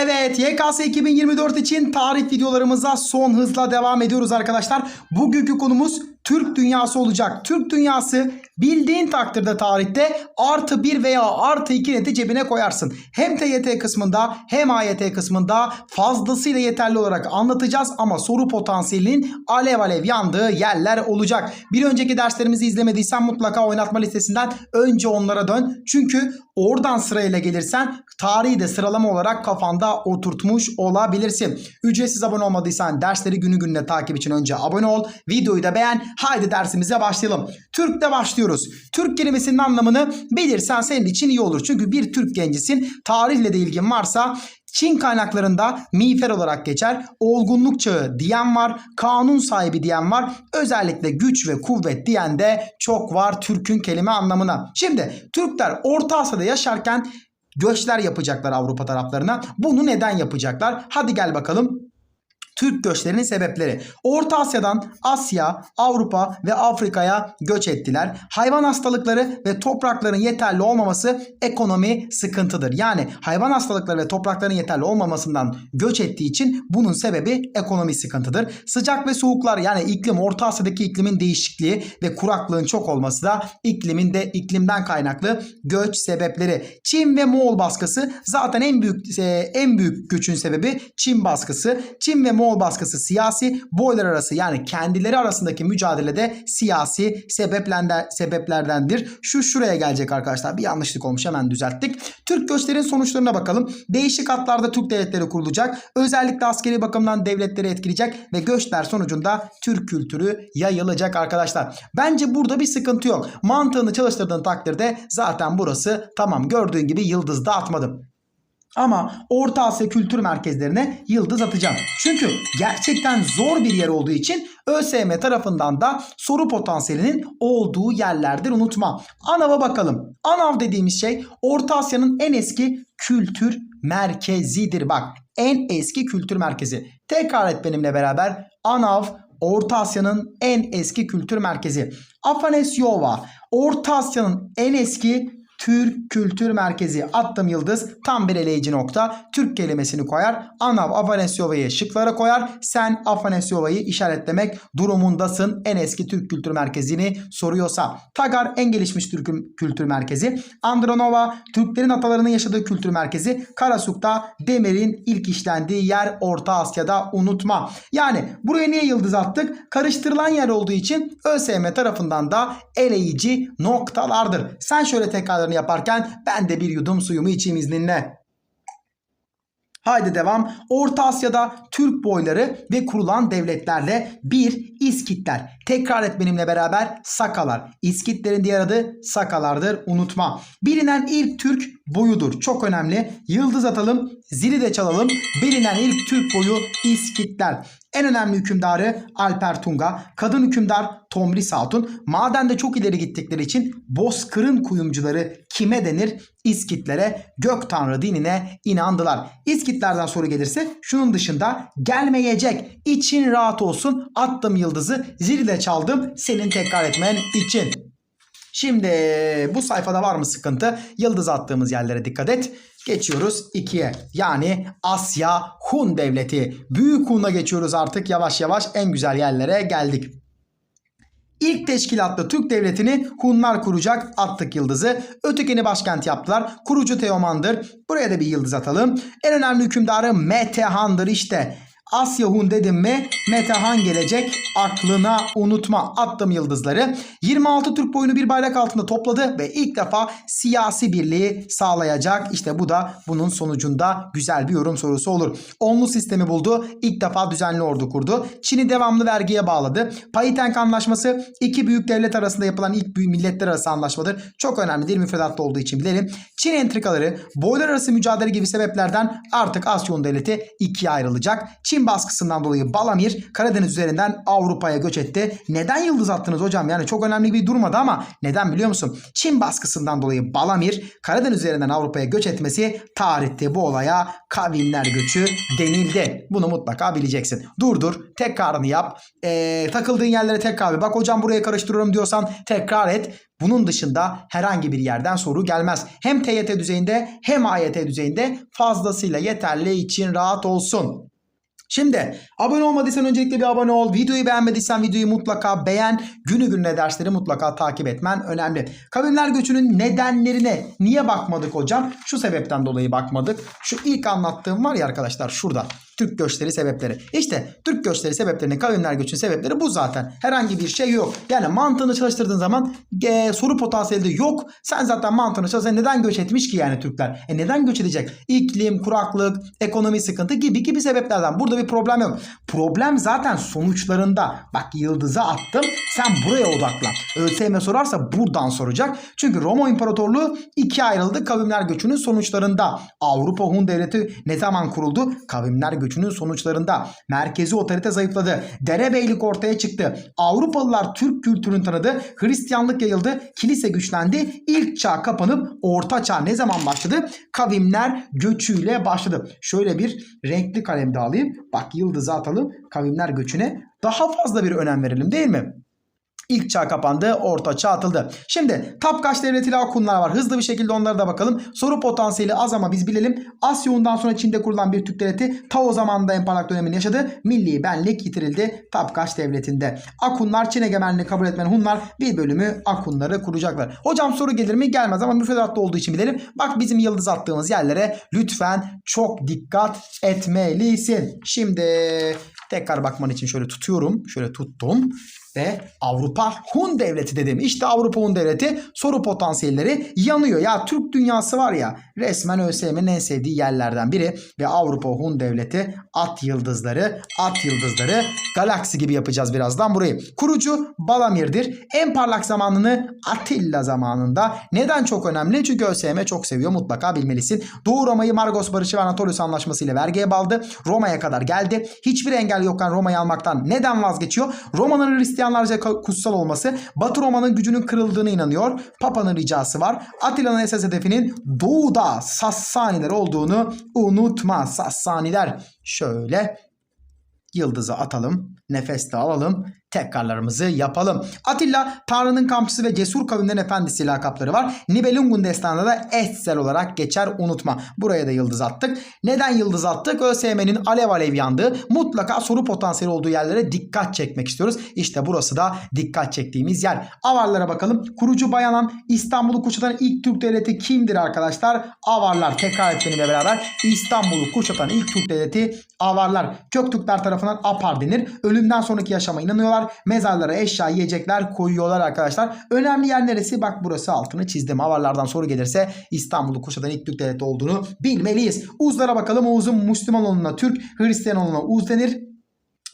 Evet YKS 2024 için tarih videolarımıza son hızla devam ediyoruz arkadaşlar. Bugünkü konumuz Türk dünyası olacak. Türk dünyası bildiğin takdirde tarihte artı 1 veya artı 2 neti cebine koyarsın. Hem TYT kısmında hem AYT kısmında fazlasıyla yeterli olarak anlatacağız ama soru potansiyelinin alev alev yandığı yerler olacak. Bir önceki derslerimizi izlemediysen mutlaka oynatma listesinden önce onlara dön. Çünkü oradan sırayla gelirsen tarihi de sıralama olarak kafanda oturtmuş olabilirsin. Ücretsiz abone olmadıysan dersleri günü gününe takip için önce abone ol. Videoyu da beğen. Haydi dersimize başlayalım. Türk'te başlıyoruz. Türk kelimesinin anlamını bilirsen senin için iyi olur. Çünkü bir Türk gencisin. Tarihle de ilgin varsa Çin kaynaklarında miğfer olarak geçer. Olgunluk çağı diyen var. Kanun sahibi diyen var. Özellikle güç ve kuvvet diyen de çok var Türk'ün kelime anlamına. Şimdi Türkler Orta Asya'da yaşarken göçler yapacaklar Avrupa taraflarına. Bunu neden yapacaklar? Hadi gel bakalım. Türk göçlerinin sebepleri. Orta Asya'dan Asya, Avrupa ve Afrika'ya göç ettiler. Hayvan hastalıkları ve toprakların yeterli olmaması ekonomi sıkıntıdır. Yani hayvan hastalıkları ve toprakların yeterli olmamasından göç ettiği için bunun sebebi ekonomi sıkıntıdır. Sıcak ve soğuklar yani iklim Orta Asya'daki iklimin değişikliği ve kuraklığın çok olması da iklimin de iklimden kaynaklı göç sebepleri. Çin ve Moğol baskısı zaten en büyük e, en büyük göçün sebebi Çin baskısı. Çin ve Moğol baskısı siyasi, boylar arası yani kendileri arasındaki mücadelede siyasi sebeplerden, sebeplerdendir. Şu şuraya gelecek arkadaşlar. Bir yanlışlık olmuş hemen düzelttik. Türk göçlerin sonuçlarına bakalım. Değişik hatlarda Türk devletleri kurulacak. Özellikle askeri bakımdan devletleri etkileyecek ve göçler sonucunda Türk kültürü yayılacak arkadaşlar. Bence burada bir sıkıntı yok. Mantığını çalıştırdığın takdirde zaten burası tamam gördüğün gibi yıldız dağıtmadım. Ama Orta Asya kültür merkezlerine yıldız atacağım. Çünkü gerçekten zor bir yer olduğu için ÖSYM tarafından da soru potansiyelinin olduğu yerlerdir unutma. ANAV'a bakalım. ANAV dediğimiz şey Orta Asya'nın en eski kültür merkezidir. Bak en eski kültür merkezi. Tekrar et benimle beraber. ANAV Orta Asya'nın en eski kültür merkezi. Afanesyova Orta Asya'nın en eski Türk Kültür Merkezi attım yıldız tam bir eleyici nokta. Türk kelimesini koyar. Anav Afanesyova'yı şıklara koyar. Sen Afanesyova'yı işaretlemek durumundasın. En eski Türk Kültür Merkezi'ni soruyorsa. Tagar en gelişmiş Türk Kültür Merkezi. Andronova Türklerin atalarının yaşadığı kültür merkezi. Karasuk'ta demirin ilk işlendiği yer Orta Asya'da unutma. Yani buraya niye yıldız attık? Karıştırılan yer olduğu için ÖSYM tarafından da eleyici noktalardır. Sen şöyle tekrar yaparken ben de bir yudum suyumu içeyim izninle. Haydi devam. Orta Asya'da Türk boyları ve kurulan devletlerle bir İskitler. Tekrar et benimle beraber Sakalar. İskitlerin diğer adı Sakalardır unutma. Bilinen ilk Türk boyudur. Çok önemli. Yıldız atalım. Zili de çalalım. Bilinen ilk Türk boyu İskitler. En önemli hükümdarı Alper Tunga. Kadın hükümdar Tomris Hatun. Madende çok ileri gittikleri için Bozkır'ın kuyumcuları kime denir? İskitlere, gök tanrı dinine inandılar. İskitlerden soru gelirse şunun dışında gelmeyecek. İçin rahat olsun. Attım yıldızı. Zili de çaldım. Senin tekrar etmen için. Şimdi bu sayfada var mı sıkıntı? Yıldız attığımız yerlere dikkat et. Geçiyoruz 2'ye. Yani Asya Hun Devleti. Büyük Hun'a geçiyoruz artık yavaş yavaş en güzel yerlere geldik. İlk teşkilatlı Türk devletini Hunlar kuracak attık yıldızı. Ötekini başkent yaptılar. Kurucu Teoman'dır. Buraya da bir yıldız atalım. En önemli hükümdarı Metehan'dır işte. Asya Hun dedim mi Metehan gelecek aklına unutma attım yıldızları. 26 Türk boyunu bir bayrak altında topladı ve ilk defa siyasi birliği sağlayacak. İşte bu da bunun sonucunda güzel bir yorum sorusu olur. Onlu sistemi buldu. İlk defa düzenli ordu kurdu. Çin'i devamlı vergiye bağladı. Payitenk Anlaşması iki büyük devlet arasında yapılan ilk büyük milletler arası anlaşmadır. Çok önemlidir müfredatta olduğu için bilelim. Çin entrikaları, boylar arası mücadele gibi sebeplerden artık Asya Hun Devleti ikiye ayrılacak. Çin Çin baskısından dolayı Balamir Karadeniz üzerinden Avrupa'ya göç etti. Neden yıldız attınız hocam? Yani çok önemli bir durmadı ama neden biliyor musun? Çin baskısından dolayı Balamir Karadeniz üzerinden Avrupa'ya göç etmesi tarihte bu olaya kavimler göçü denildi. Bunu mutlaka bileceksin. Durdur, tekrarını yap. Ee, takıldığın yerlere tekrar bir bak. Hocam buraya karıştırıyorum diyorsan tekrar et. Bunun dışında herhangi bir yerden soru gelmez. Hem TYT düzeyinde hem AYT düzeyinde fazlasıyla yeterli için rahat olsun. Şimdi abone olmadıysan öncelikle bir abone ol. Videoyu beğenmediysen videoyu mutlaka beğen. Günü gününe dersleri mutlaka takip etmen önemli. Kavimler göçünün nedenlerine niye bakmadık hocam? Şu sebepten dolayı bakmadık. Şu ilk anlattığım var ya arkadaşlar şurada. Türk göçleri sebepleri. İşte Türk göçleri sebeplerinin kavimler göçünün sebepleri bu zaten. Herhangi bir şey yok. Yani mantığını çalıştırdığın zaman e, soru potansiyeli yok. Sen zaten mantığını çalıştırsan neden göç etmiş ki yani Türkler? E neden göç edecek? İklim, kuraklık, ekonomi sıkıntı gibi gibi sebeplerden. Burada bir problem yok. Problem zaten sonuçlarında. Bak yıldızı attım. Sen buraya odaklan. ÖSYM sorarsa buradan soracak. Çünkü Roma İmparatorluğu ikiye ayrıldı kavimler göçünün sonuçlarında. Avrupa Hun Devleti ne zaman kuruldu? Kavimler göçünün sonuçlarında. Merkezi otorite zayıfladı. Derebeylik ortaya çıktı. Avrupalılar Türk kültürünü tanıdı. Hristiyanlık yayıldı. Kilise güçlendi. İlk çağ kapanıp orta çağ ne zaman başladı? Kavimler göçüyle başladı. Şöyle bir renkli kalem de alayım. Bak yıldızı atalım. Kavimler göçüne daha fazla bir önem verelim değil mi? İlk çağ kapandı, orta çağ atıldı. Şimdi Tapkaş Devleti ile Akunlar var. Hızlı bir şekilde onlara da bakalım. Soru potansiyeli az ama biz bilelim. Asya Hun'dan sonra Çin'de kurulan bir Türk devleti ta o zamanında emparlak dönemini yaşadı. Milli benlik yitirildi Tapkaş Devleti'nde. Akunlar Çin egemenliğini kabul etmeyen Hunlar bir bölümü Akunları kuracaklar. Hocam soru gelir mi? Gelmez ama müfredatta olduğu için bilelim. Bak bizim yıldız attığımız yerlere lütfen çok dikkat etmelisin. Şimdi tekrar bakman için şöyle tutuyorum. Şöyle tuttum ve Avrupa Hun Devleti dedim. İşte Avrupa Hun Devleti soru potansiyelleri yanıyor. Ya Türk dünyası var ya resmen ÖSYM'nin en sevdiği yerlerden biri ve Avrupa Hun Devleti at yıldızları, at yıldızları galaksi gibi yapacağız birazdan burayı. Kurucu Balamir'dir. En parlak zamanını Atilla zamanında. Neden çok önemli? Çünkü ÖSYM çok seviyor mutlaka bilmelisin. Doğu Roma'yı Margos Barışı ve Anatolius Anlaşması ile vergiye baldı. Roma'ya kadar geldi. Hiçbir engel yokken Roma'yı almaktan neden vazgeçiyor? Roma'nın Hristiyanlarca kutsal olması Batı Roma'nın gücünün kırıldığını inanıyor. Papa'nın ricası var. Atilla'nın esas hedefinin doğuda Sassaniler olduğunu unutma. Sassaniler şöyle yıldızı atalım. Nefes de alalım. Tekrarlarımızı yapalım. Atilla Tanrı'nın kamçısı ve cesur kavimlerin efendisi lakapları var. Nibelungun destanında da Etsel olarak geçer unutma. Buraya da yıldız attık. Neden yıldız attık? ÖSYM'nin alev alev yandığı mutlaka soru potansiyeli olduğu yerlere dikkat çekmek istiyoruz. İşte burası da dikkat çektiğimiz yer. Avarlara bakalım. Kurucu Bayanan İstanbul'u kuşatan ilk Türk devleti kimdir arkadaşlar? Avarlar. Tekrar et benimle beraber. İstanbul'u kuşatan ilk Türk devleti Avarlar. Köktürkler tarafından Apar denir. Ölümden sonraki yaşama inanıyorlar. Mezarlara eşya, yiyecekler koyuyorlar arkadaşlar. Önemli yer neresi? Bak burası altını çizdim. Avarlardan soru gelirse İstanbul'u kuşatan ilk Türk devleti olduğunu bilmeliyiz. Uzlara bakalım. Oğuz'un Müslüman oluna Türk, Hristiyan oluna Uz denir.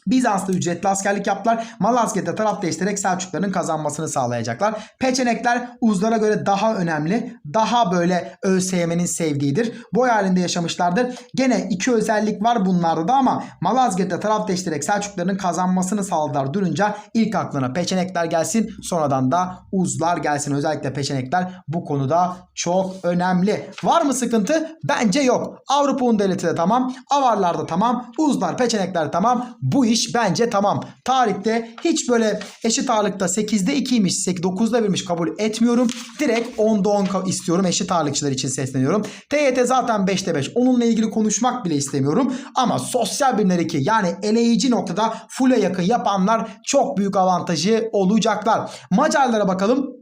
Bizans'ta ücretli askerlik yaptılar. Malazgirt'te taraf değiştirerek Selçukluların kazanmasını sağlayacaklar. Peçenekler Uzlara göre daha önemli. Daha böyle ÖSYM'nin sevdiğidir. Boy halinde yaşamışlardır. Gene iki özellik var bunlarda da ama Malazgirt'te taraf değiştirerek Selçukluların kazanmasını sağladılar durunca ilk aklına peçenekler gelsin. Sonradan da Uzlar gelsin. Özellikle peçenekler bu konuda çok önemli. Var mı sıkıntı? Bence yok. Avrupa Un Devleti de tamam. Avarlar da tamam. Uzlar, peçenekler tamam. Bu iş bence tamam. Tarihte hiç böyle eşit ağırlıkta 8'de 2'ymiş, 9'da 1'miş kabul etmiyorum. Direkt 10'da 10 ka- istiyorum. Eşit ağırlıkçılar için sesleniyorum. TYT zaten 5'te 5. Onunla ilgili konuşmak bile istemiyorum. Ama sosyal bilimler 2 yani eleyici noktada full'e yakın yapanlar çok büyük avantajı olacaklar. Macarlara bakalım.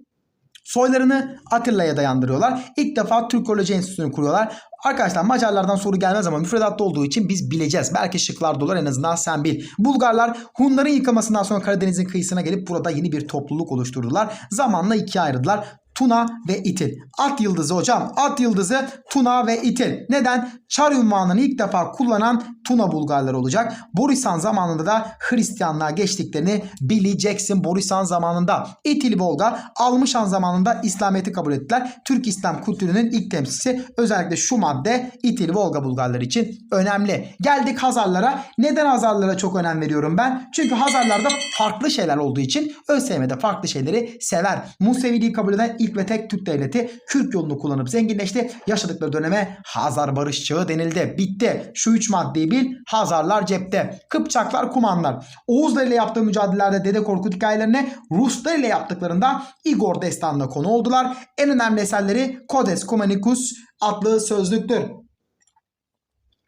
Soylarını Atilla'ya dayandırıyorlar. İlk defa Türkoloji Enstitüsü'nü kuruyorlar. Arkadaşlar Macarlardan soru gelmez ama müfredatta olduğu için biz bileceğiz. Belki şıklar dolar en azından sen bil. Bulgarlar Hunların yıkamasından sonra Karadeniz'in kıyısına gelip burada yeni bir topluluk oluşturdular. Zamanla ikiye ayrıldılar. Tuna ve İtil. At yıldızı hocam. At yıldızı Tuna ve İtil. Neden? Çar ünvanını ilk defa kullanan Tuna Bulgarları olacak. Boris Han zamanında da Hristiyanlığa geçtiklerini bileceksin. Boris Han zamanında İtil Volga, Almış Han zamanında İslamiyet'i kabul ettiler. Türk İslam kültürünün ilk temsilcisi. Özellikle şu madde İtil Volga Bulgarları için önemli. Geldik Hazarlara. Neden Hazarlara çok önem veriyorum ben? Çünkü Hazarlarda farklı şeyler olduğu için ÖSYM'de farklı şeyleri sever. Museviliği kabul eden ilk ve tek Türk devleti Kürk yolunu kullanıp zenginleşti. Yaşadıkları döneme Hazar Barış Çağı denildi. Bitti. Şu üç maddeyi bil. Hazarlar cepte. Kıpçaklar kumanlar. Oğuzlar ile yaptığı mücadelelerde Dede Korkut hikayelerine Ruslar ile yaptıklarında Igor destanına konu oldular. En önemli eserleri Codex Cumanicus adlı sözlüktür.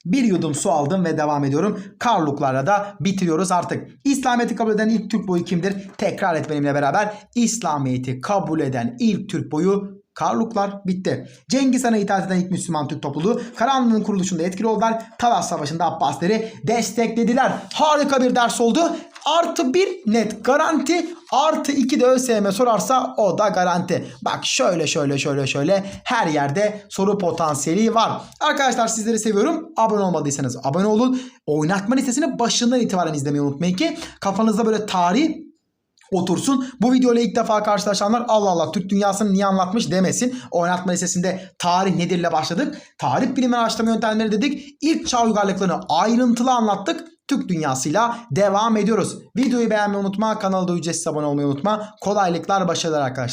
Bir yudum su aldım ve devam ediyorum. Karluklarla da bitiriyoruz artık. İslamiyet'i kabul eden ilk Türk boyu kimdir? Tekrar et benimle beraber. İslamiyet'i kabul eden ilk Türk boyu Karluklar bitti. Cengiz Han'a itaat eden ilk Müslüman Türk topluluğu Karahanlı'nın kuruluşunda etkili oldular. Talas Savaşı'nda Abbasileri desteklediler. Harika bir ders oldu. Artı bir net garanti. Artı iki de ÖSYM sorarsa o da garanti. Bak şöyle şöyle şöyle şöyle her yerde soru potansiyeli var. Arkadaşlar sizleri seviyorum. Abone olmadıysanız abone olun. Oynatma listesini başından itibaren izlemeyi unutmayın ki kafanızda böyle tarih otursun. Bu videoyla ilk defa karşılaşanlar Allah Allah Türk dünyasını niye anlatmış demesin. Oynatma listesinde tarih nedirle başladık. Tarih bilimi araştırma yöntemleri dedik. İlk çağ uygarlıklarını ayrıntılı anlattık. Türk dünyasıyla devam ediyoruz. Videoyu beğenmeyi unutma. Kanalda ücretsiz abone olmayı unutma. Kolaylıklar başarılar arkadaşlar.